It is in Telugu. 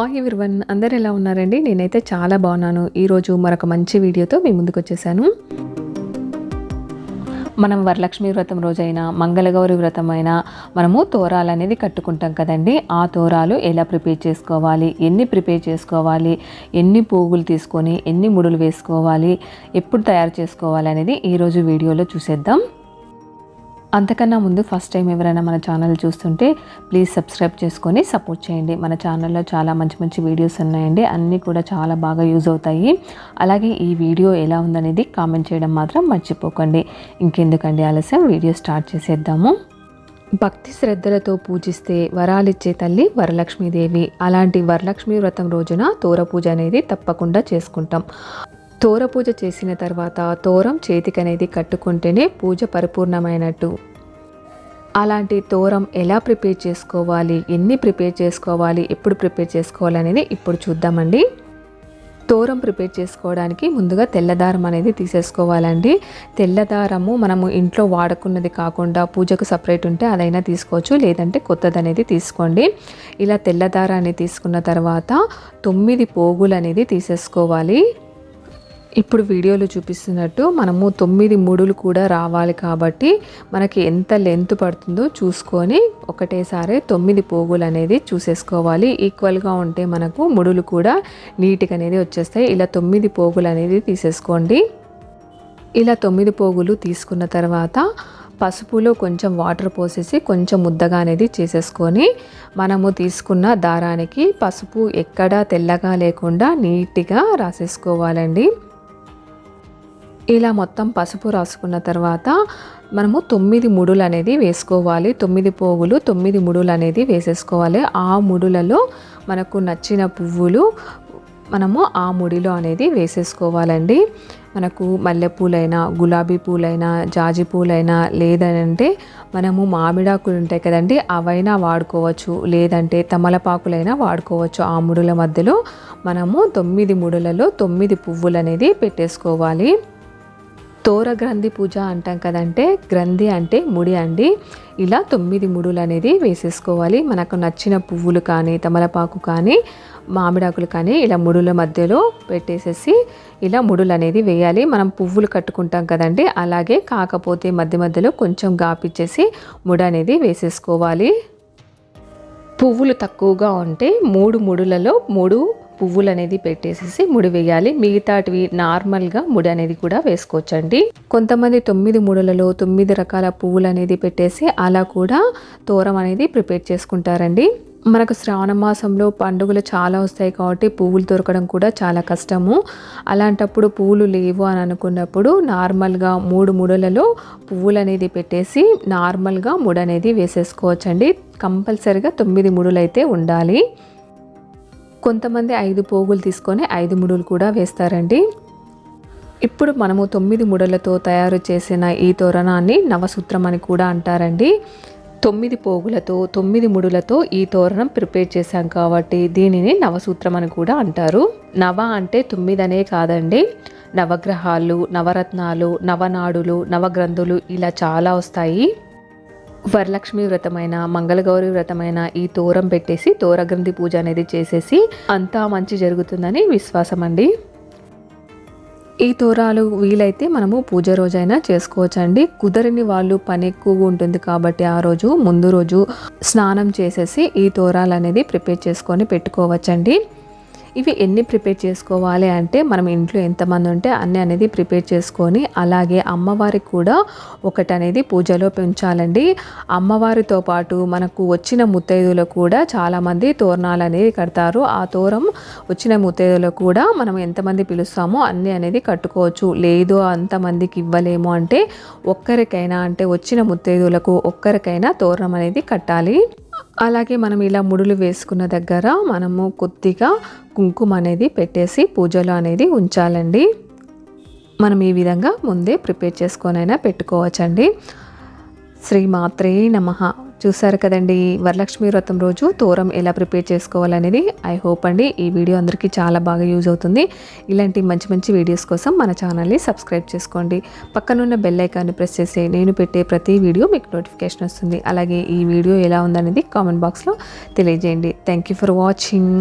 హాయ్ ఎవరివన్ అందరు ఎలా ఉన్నారండి? నేనైతే చాలా బాగున్నాను. ఈరోజు మరొక మంచి వీడియోతో మీ ముందుకు వచ్చేసాను. మనం వరలక్ష్మి వ్రతం రోజైనా మంగళగౌరి వ్రతం అయినా మనము తోరాలు అనేది కట్టుకుంటాం కదండి. ఆ తోరాలు ఎలా ప్రిపేర్ చేసుకోవాలి? ఎన్ని ప్రిపేర్ చేసుకోవాలి? ఎన్ని పోగులు తీసుకొని ఎన్ని ముడులు వేసుకోవాలి? ఎప్పుడు తయారు చేసుకోవాలి అనేది ఈరోజు వీడియోలో చూసేద్దాం. అంతకన్నా ముందు ఫస్ట్ టైం ఎవరైనా మన ఛానల్ చూస్తుంటే ప్లీజ్ సబ్స్క్రైబ్ చేసుకొని సపోర్ట్ చేయండి. మన ఛానల్లో చాలా మంచి మంచి వీడియోస్ ఉన్నాయండి. అన్నీ కూడా చాలా బాగా యూజ్ అవుతాయి. అలాగే ఈ వీడియో ఎలా ఉందనేది కామెంట్ చేయడం మాత్రం మర్చిపోకండి. ఇంకెందుకండి ఆలస్యం? వీడియో స్టార్ట్ చేసేద్దాము. భక్తి శ్రద్ధలతో పూజిస్తే వరాలిచ్చే తల్లి వరలక్ష్మీదేవి. అలాంటి వరలక్ష్మి వ్రతం రోజున తోర పూజ అనేది తప్పకుండా చేసుకుంటాం. తోర పూజ చేసిన తర్వాత తోరం చేతికనేది కట్టుకుంటేనే పూజ పరిపూర్ణమైనట్టు. అలాంటి తోరం ఎలా ప్రిపేర్ చేసుకోవాలి ఎన్ని ప్రిపేర్ చేసుకోవాలి ఎప్పుడు ప్రిపేర్ చేసుకోవాలి అనేది ఇప్పుడు చూద్దామండి. తోరం ప్రిపేర్ చేసుకోవడానికి ముందుగా తెల్లదారం అనేది తీసేసుకోవాలండి. తెల్లదారము మనము ఇంట్లో వాడుకున్నది కాకుండా పూజకు సపరేట్ ఉంటే అదైనా తీసుకోవచ్చు లేదంటే కొత్తది అనేది తీసుకోండి. ఇలా తెల్లదారాన్ని తీసుకున్న తర్వాత తొమ్మిది పోగులు అనేది తీసేసుకోవాలి. ఇప్పుడు వీడియోలో చూపిస్తున్నట్టు మనము తొమ్మిది ముడులు కూడా రావాలి కాబట్టి మనకి ఎంత లెంత్ పడుతుందో చూసుకొని ఒకటేసారి తొమ్మిది పోగులు అనేది చూసేసుకోవాలి. ఈక్వల్గా ఉంటే మనకు ముడులు కూడా నీట్గా అనేది వచ్చేస్తాయి. ఇలా తొమ్మిది పోగులు అనేది తీసేసుకోండి. ఇలా తొమ్మిది పోగులు తీసుకున్న తర్వాత పసుపులో కొంచెం వాటర్ పోసేసి కొంచెం ముద్దగా అనేది చేసేసుకొని మనము తీసుకున్న దారానికి పసుపు ఎక్కడా తెల్లగా లేకుండా నీట్గా రాసేసుకోవాలండి. ఇలా మొత్తం పసుపు రాసుకున్న తర్వాత మనము తొమ్మిది ముడులు అనేది వేసుకోవాలి. తొమ్మిది పోగులు తొమ్మిది ముడులు అనేది వేసేసుకోవాలి. ఆ ముడులలో మనకు నచ్చిన పువ్వులు మనము ఆ ముడిలో అనేది వేసేసుకోవాలండి. మనకు మల్లెపూలైనా గులాబీ పూలైనా జాజి పూలైనా లేదంటే మనము మామిడాకులు ఉంటాయి కదండి అవైనా వాడుకోవచ్చు. లేదంటే తమలపాకులైనా వాడుకోవచ్చు. ఆ ముడుల మధ్యలో మనము తొమ్మిది ముడులలో తొమ్మిది పువ్వులు అనేది పెట్టేసుకోవాలి. తోర గ్రంథి పూజ అంటాం కదంటే గ్రంథి అంటే ముడి అండి. ఇలా తొమ్మిది ముడులు అనేది వేసేసుకోవాలి. మనకు నచ్చిన పువ్వులు కానీ తమలపాకు కానీ మామిడాకులు కానీ ఇలా ముడుల మధ్యలో పెట్టేసేసి ఇలా ముడులు అనేది వేయాలి. మనం పువ్వులు కట్టుకుంటాం కదండి అలాగే కాకపోతే మధ్య మధ్యలో కొంచెం గాపిచ్చేసి ముడి అనేది వేసేసుకోవాలి. పువ్వులు తక్కువగా ఉంటే మూడు ముడులలో మూడు పువ్వులు అనేది పెట్టేసేసి ముడి వేయాలి. మిగతాటివి నార్మల్గా ముడి అనేది కూడా వేసుకోవచ్చండి. కొంతమంది తొమ్మిది ముడులలో తొమ్మిది రకాల పువ్వులు అనేది పెట్టేసి అలా కూడా తోరం అనేది ప్రిపేర్ చేసుకుంటారండి. మనకు శ్రావణ మాసంలో పండుగలు చాలా వస్తాయి కాబట్టి పువ్వులు దొరకడం కూడా చాలా కష్టము. అలాంటప్పుడు పువ్వులు లేవు అని అనుకున్నప్పుడు నార్మల్గా మూడు ముడులలో పువ్వులు అనేది పెట్టేసి నార్మల్గా ముడి అనేది వేసేసుకోవచ్చండి. కంపల్సరిగా తొమ్మిది ముడులు అయితే ఉండాలి. కొంతమంది ఐదు పోగులు తీసుకొని ఐదు ముడులు కూడా వేస్తారండి. ఇప్పుడు మనము తొమ్మిది ముడలతో తయారు చేసిన ఈ తోరణాన్ని నవసూత్రం అని కూడా అంటారండి. తొమ్మిది పోగులతో తొమ్మిది ముడులతో ఈ తోరణం ప్రిపేర్ చేశాం కాబట్టి దీనిని నవసూత్రం అని కూడా అంటారు. నవ అంటే తొమ్మిది అనే కాదండి. నవగ్రహాలు నవరత్నాలు నవనాడులు నవగ్రంథులు ఇలా చాలా వస్తాయి. వరలక్ష్మి వ్రతమైన మంగళగౌరి వ్రతమైన ఈ తోరం పెట్టేసి తోరగ్రంథి పూజ అనేది చేసేసి అంతా మంచి జరుగుతుందని విశ్వాసం అండి ఈ తోరాలు వీలైతే మనము పూజ రోజైనా చేసుకోవచ్చండి. కుదరని వాళ్ళు పని ఎక్కువగా ఉంటుంది కాబట్టి ఆ రోజు ముందు రోజు స్నానం చేసేసి ఈ తోరాలు అనేది ప్రిపేర్ చేసుకొని పెట్టుకోవచ్చండి. ఇవి ఎన్ని ప్రిపేర్ చేసుకోవాలి అంటే మనం ఇంట్లో ఎంతమంది ఉంటే అన్ని అనేది ప్రిపేర్ చేసుకొని అలాగే అమ్మవారికి కూడా ఒకటి అనేది పూజలో పెంచాలండి. అమ్మవారితో పాటు మనకు వచ్చిన ముత్తైదులు కూడా చాలామంది తోరణాలు అనేది కడతారు. ఆ తోరం వచ్చిన ముత్తైదులు కూడా మనం ఎంతమంది పిలుస్తామో అన్ని అనేది కట్టుకోవచ్చు. లేదు అంతమందికి ఇవ్వలేము అంటే ఒక్కరికైనా అంటే వచ్చిన ముత్తైదులకు ఒక్కరికైనా తోరణం అనేది కట్టాలి. అలాగే మనం ఇలా ముడులు వేసుకున్న దగ్గర మనము కొద్దిగా కుంకుమ అనేది పెట్టేసి పూజలో అనేది ఉంచాలండి. మనం ఈ విధంగా ముందే ప్రిపేర్ చేసుకొనైనా పెట్టుకోవచ్చండి. శ్రీమాత్రే నమ. చూసారు కదండి వరలక్ష్మి వ్రతం రోజు తోరం ఎలా ప్రిపేర్ చేసుకోవాలనేది. ఐ హోప్ అండి ఈ వీడియో అందరికీ చాలా బాగా యూజ్ అవుతుంది. ఇలాంటి మంచి మంచి వీడియోస్ కోసం మన ఛానల్ని సబ్స్క్రైబ్ చేసుకోండి. పక్కనున్న బెల్ ఐకాన్ని ప్రెస్ చేసి నేను పెట్టే ప్రతి వీడియో మీకు నోటిఫికేషన్ వస్తుంది. అలాగే ఈ వీడియో ఎలా ఉందనేది కామెంట్ బాక్స్లో తెలియజేయండి. Thank you for watching.